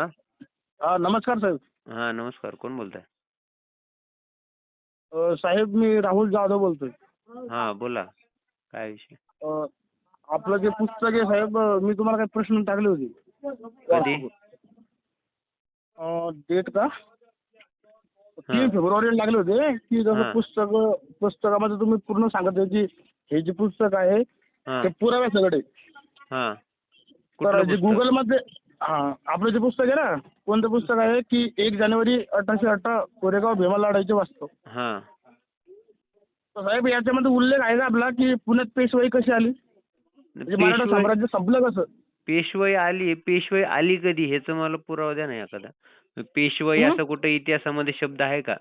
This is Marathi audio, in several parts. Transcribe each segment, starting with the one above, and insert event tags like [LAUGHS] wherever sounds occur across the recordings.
हा? हा नमस्कार साहेब. हा नमस्कार. कोण बोलताय? अ, साहेब मी राहुल जाधव बोलतोय. हा बोला. काय विषय? अ, आपलं जे पुस्तक आहे साहेब अ, मी तुम्हाला काही प्रश्न टाकले होते. डेट का? तीन फेब्रुवारीला लागले होते की हा. जसं पुस्तक पुस्तकामध्ये तुम्ही पूर्ण सांगत होते की हे जे पुस्तक आहे हा. ते पुराव्या सगळे हा. तर कुठलं जे पुस्तक? गुगलमध्ये हा आपलं जे पुस्तक आहे ना कोणतं पुस्तक आहे की एक जानेवारी अठराशे अठरा कोरेगाव भीमा लढाईचे वाचतो हा. तर साहेब याच्यामध्ये उल्लेख आहे का आपला की पुण्यात पेशवाई कशी आली? म्हणजे मराठा पेशवाई साम्राज्य संपलं कसं? पेशवाई आली पेशवाई आली कधी? ह्याचं मला पुरावा द्या ना एखादा. पेशवाई हं? असं कुठं इतिहासामध्ये शब्द आहे का?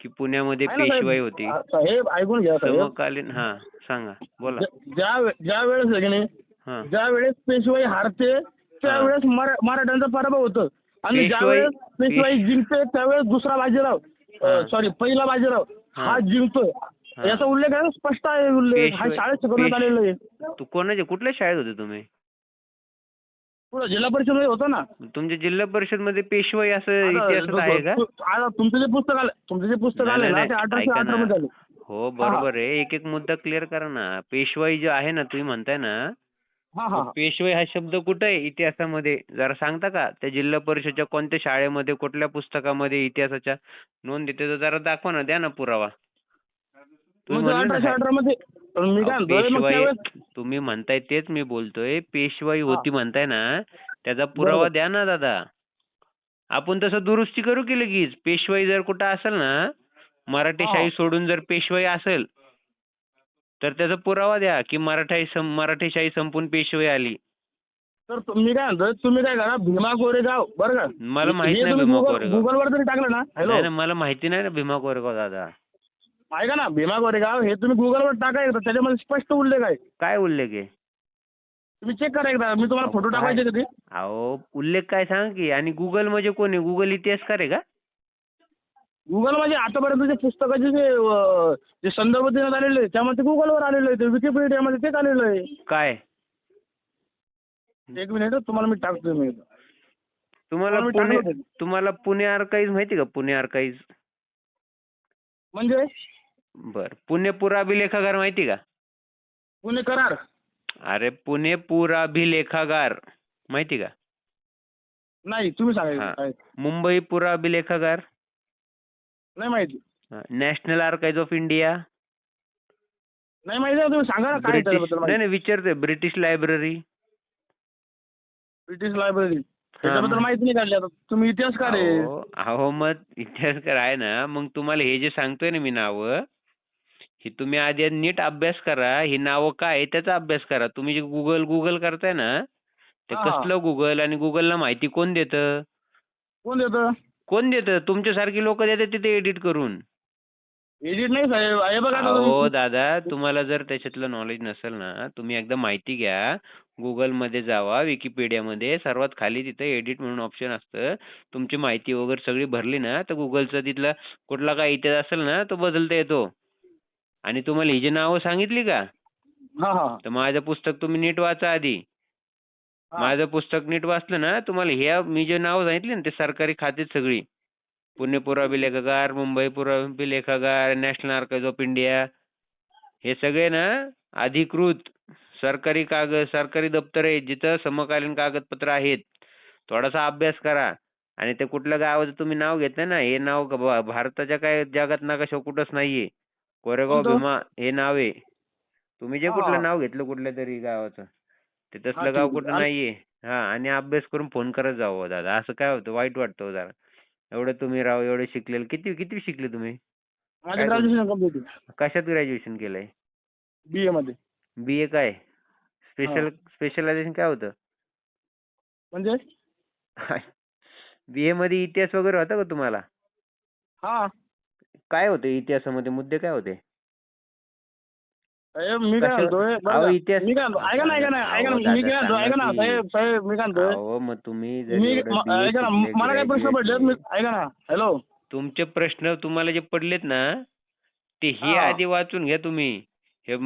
की पुण्यामध्ये आहे ना साहेब? पेशवाई होती? साहेब ऐकून घ्या साहेब. समकालीन हा सांगा. बोला. ज्या- ज्या वेळेस आहे की नाही हा. ज्या वेळेस पेशवाई हारते त्यावेळेस मरा- मराठ्यांचा पराभव होतो. आणि ज्या पेशवाई- वेळेस पेशवाई पेश- जिंकते त्यावेळेस दुसरा बाजीराव. सॉरी पहिला बाजीराव हा. जिंकतोय. याचा उल्लेख आहे स्पष्ट आहे उल्लेख. हा शाळेत शिकवण्यात आलेला आहे. तू कोणाच्या कुठल्या शाळेत होते तुम्ही? जिल्हा परिषद होतं ना? तुमच्या जिल्हा परिषदमध्ये पेशवाई असं आता इतिहासात आहे का? आता तुमचं जे पुस्तक आलं तुमचं जे पुस्तक आलं ना ते. अठराशे अठरा. मध्ये आलं. हो बरोबर आहे. एक एक मुद्दा क्लिअर करा ना. पेशवाई जे आहे ना तुम्ही म्हणताय ना हा हा पेशवाई हा. शब्द कुठे आहे? इतिहासामध्ये. जरा सांगता का? त्या जिल्हा परिषदच्या कोणत्या शाळेमध्ये कुठल्या पुस्तकामध्ये इतिहासाच्या नोंद येते तर जरा दाखवा ना द्या ना पुरावा. पेशवाई तुम्ही म्हणताय तेच मी बोलतोय. पेशवाई होती म्हणताय ना त्याचा पुरावा. द्या ना दादा. आपण तसं दुरुस्ती करू की लगेच? पेशवाई जर कुठं असेल ना मराठीशाही हा. सोडून जर पेशवाई असेल तर त्याचा पुरावा द्या की मराठाई सं- मराठीशाही संपून पेशवाई आली. तर तु- मी काय म्हणतोय तुम्ही काय करा भीमा कोरेगाव बरं का? मला माहीत नाही तुम्ही भीमा गुगल कोरेगाव. गुगलवर जरी टाकलं ना? हॅलो नाही ना मला माहिती नाही ना भीमा कोरेगाव दादा. ऐका ना भीमा कोरेगाव हे तुम्ही गुगलवर टाका एकदा त्याच्यामध्ये स्पष्ट उल्लेख आहे. काय उल्लेख आहे? तुम्ही चेक करा एकदा मी तुम्हाला फोटो काय? टाकायचे कधी. अहो उल्लेख काय सांग की आणि गुगल म्हणजे कोण आहे? गुगल इतिहासकार आहे का? गुगल म्हणजे आतापर्यंत जे पुस्तकाचे जे अं, जे संदर्भ देण्यात आलेले आहे, त्यामध्ये गुगलवर आलेलं आहे ते विकिपीडियामध्ये तेच आलेलं आहे. काय? एक मिनिट तुम्हाला मी टाकतो मी. तुम्हाला मी पुणे टाकलं होतं. तुम्हाला पुणे आर्काईज माहिती का? पुणे आर्काईज म्हणजे? बर. पुणे पुराभिलेखागार माहिती का? पुणे करार. अरे पुणे पुराभिलेखागार. माहिती का? नाही तुम्ही हा. सांगा काय. मुंबई पुराभिलेखागार. नाही माहिती. नॅशनल आर्काईज ऑफ इंडिया नाही माहिती आहे, तुम्ही सांगा ना काय ब्रिटिश त्याच्याबद्दल नाही माहिती. नाही विचारतोय. ब्रिटिश लायब्ररी ब्रिटिश लायब्ररी त्याच्याबद्दल माहिती नाही काढली आता. तुम्ही इतिहासकार आहे अहो अहो, मग इतिहासकार आहे ना मग तुम्हाला हे जे सांगतोय ना मी नावं ही तुम्ही आधी नीट अभ्यास करा. ही नावं काय आहे त्याचा अभ्यास करा. तुम्ही जे गुगल गुगल करताय ना ते हा. कसलं गुगल आणि गुगलला माहिती कोण देतं? कोण देतं? कोण देतं? तुमच्यासारखी लोक देतात तिथे एडिट करून. एडिट नाही साहेब. हे बघा तुम्ही- दादा तुम्हाला जर त्याच्यातलं नॉलेज नसेल ना तुम्ही एकदा माहिती घ्या. गुगलमध्ये जावा विकिपीडियामध्ये सर्वात खाली तिथे एडिट म्हणून ऑप्शन असतं. तुमची माहिती वगैरे सगळी भरली ना तर गुगलचा तिथला कुठला काय इतिहास असेल ना तो बदलता येतो. आणि तुम्हाला ही जी नावं सांगितली का? हा हा. तर माझं पुस्तक तुम्ही नीट वाचा आधी. हा. माझं पुस्तक नीट वाचलं ना तुम्हाला ह्या मी जे नाव सांगितली ना ते सरकारी खातेच सगळी. पुणे पुराभिलेखागार मुंबई पुराभिलेखागार नॅशनल आर्काइव्ज ऑफ इंडिया हे सगळे ना अधिकृत सरकारी कागद सरकारी दप्तर आहेत जिथं समकालीन कागदपत्र आहेत. थोडासा अभ्यास करा. आणि ते कुठल्या गावाचं तुम्ही नाव घेताय ना हे नाव भारताच्या काय जगात नकाशा कुठंच नाहीये. कोरेगाव? भीमा हे नाव आहे. तुम्ही जे. कुठलं नाव घेतलं कुठल्या तरी गावाचं? ते हा, तसलं गाव ठीक. कुठं नाहीये. हा आणि अभ्यास करून फोन करत जावं हो दादा. असं काय होतं? वाईट वाटतं हो जरा. एवढं तुम्ही राव एवढे शिकलेले. किती किती शिकले तुम्ही? माझं काय ग्रॅज्युएशन कशात ग्रॅज्युएशन केलंय? बी ए मध्ये. बी ए काय? स्पेशल स्पेशलायझेशन काय होतं? म्हणजे? [LAUGHS] बी ए मध्ये इतिहास वगैरे होता का तुम्हाला? हा. काय होते इतिहासामध्ये? मुद्दे काय होते? मी काय म्हणतोय मी काय ऐका ना ऐका ना ऐका ना मी काय म्हणतो ऐका ना साहेब साहेब मी काय म्हणतोय? मग तुम्ही ऐका ना मला काय प्रश्न पडले मी ऐका ना हॅलो. तुमचे प्रश्न तुम्हाला जे पडलेत ना ते हे. आधी वाचून घ्या तुम्ही. हे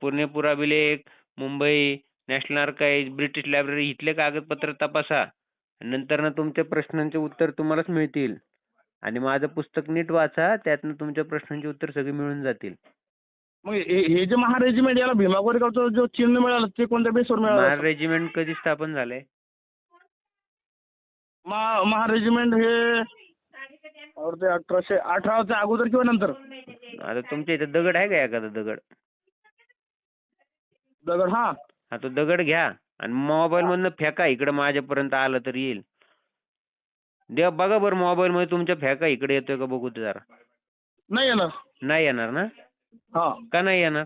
Pune पुराभिलेख Mumbai national archive British library इथले कागदपत्र तपासा. नंतर ना तुमच्या प्रश्नांचे उत्तर तुम्हालाच मिळतील. आणि माझं पुस्तक नीट वाचा त्यातनं तुमच्या प्रश्नांची उत्तर सगळी मिळून जातील. मग हे हे जे महा रेजिमेंट याला भीमा कोरेगावचं जो चिन्ह मिळालं ते कोणत्या बेसवर महार मिळालं? रेजिमेंट कधी स्थापन झालंय? महा महा रेजिमेंट हे अठराशे अठराच्या अगोदर किंवा नंतर? आता तुमच्या इथे दगड आहे का एखादा दगड? दगड हा. हा तो दगड घ्या. आणि मोबाईल मधनं फेका इकडे माझ्यापर्यंत आलं तर येईल. द्या बघा बरं मोबाईल मध्ये तुमच्या फेका इकडे येतोय का बघू ते जरा. नाही येणार. नाही येणार ना? हा. का नाही येणार?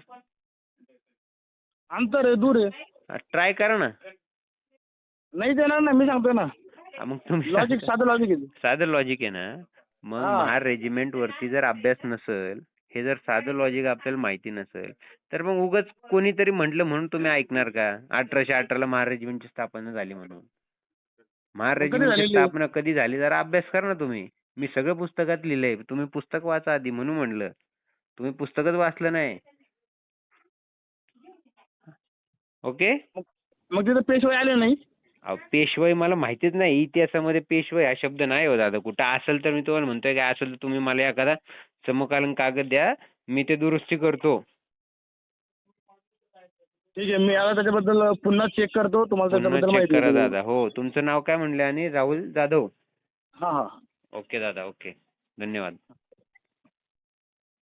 अंतर आहे दूर आहे. ट्राय करा ना. नाही देणार ना मी सांगतोय ना. हा, मग तुम्ही लॉजिक साधं लॉजिक आहे. साधं लॉजिक आहे ना. मग हा. महार रेजिमेंट वरती जर अभ्यास नसेल हे जर साधं लॉजिक आपल्याला माहिती नसेल तर मग उगाच कोणीतरी म्हटलं म्हणून तुम्ही ऐकणार का? अठराशे अठराला महार रेजिमेंटची स्थापना झाली म्हणून. महार मग कधी रेजिमेंटची झालेली? स्थापना कधी झाली? जरा अभ्यास करा ना तुम्ही. मी सगळं पुस्तकात लिहिलंय. तुम्ही पुस्तक वाचा आधी म्हणून म्हणलं. तुम्ही पुस्तकच वाचलं नाही. ओके? मग तिथे पेशवाई आले नाही? अहो, पेशवाई मला माहितीच नाही. इतिहासामध्ये पेशवाई हा शब्द नाही हो दादा. कुठं असेल तर मी तुम्हाला म्हणतोय. काय असेल तर तुम्ही मला एखादा समकालीन कागद द्या. मी ते दुरुस्ती करतो. ठीक आहे. मी आता त्याच्याबद्दल पुन्हा चेक करतो. तुम्हाला पुन्हा त्याच्याबद्दल चेक माहिती करा देतो. दादा. हो. तुमचं नाव काय म्हणलं आणि? राहुल जाधव? हा हा. ओके दादा. ओके. धन्यवाद.